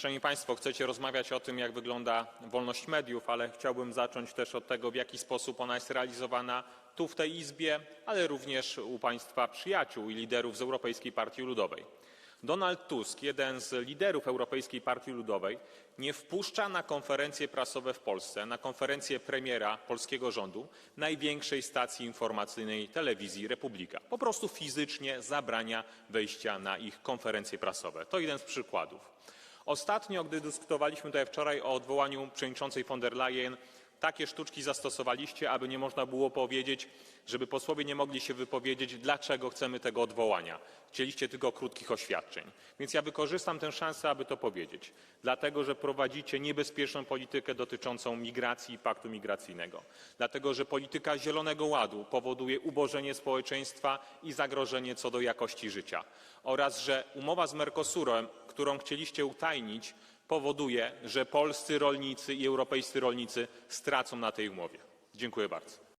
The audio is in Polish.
Szanowni Państwo, chcecie rozmawiać o tym, jak wygląda wolność mediów, ale chciałbym zacząć też od tego, w jaki sposób ona jest realizowana tu, w tej Izbie, ale również u Państwa przyjaciół i liderów z Europejskiej Partii Ludowej. Donald Tusk, jeden z liderów Europejskiej Partii Ludowej, nie wpuszcza na konferencje prasowe w Polsce, na konferencję premiera polskiego rządu, największej stacji informacyjnej telewizji Republika. Po prostu fizycznie zabrania wejścia na ich konferencje prasowe. To jeden z przykładów. Ostatnio, gdy dyskutowaliśmy tutaj wczoraj o odwołaniu przewodniczącej von der Leyen, takie sztuczki zastosowaliście, aby nie można było powiedzieć, żeby posłowie nie mogli się wypowiedzieć, dlaczego chcemy tego odwołania. Chcieliście tylko krótkich oświadczeń. Więc ja wykorzystam tę szansę, aby to powiedzieć. Dlatego, że prowadzicie niebezpieczną politykę dotyczącą migracji i paktu migracyjnego. Dlatego, że polityka Zielonego Ładu powoduje ubożenie społeczeństwa i zagrożenie co do jakości życia. Oraz, że umowa z Mercosurem, którą chcieliście utajnić, powoduje, że polscy rolnicy i europejscy rolnicy stracą na tej umowie. Dziękuję bardzo.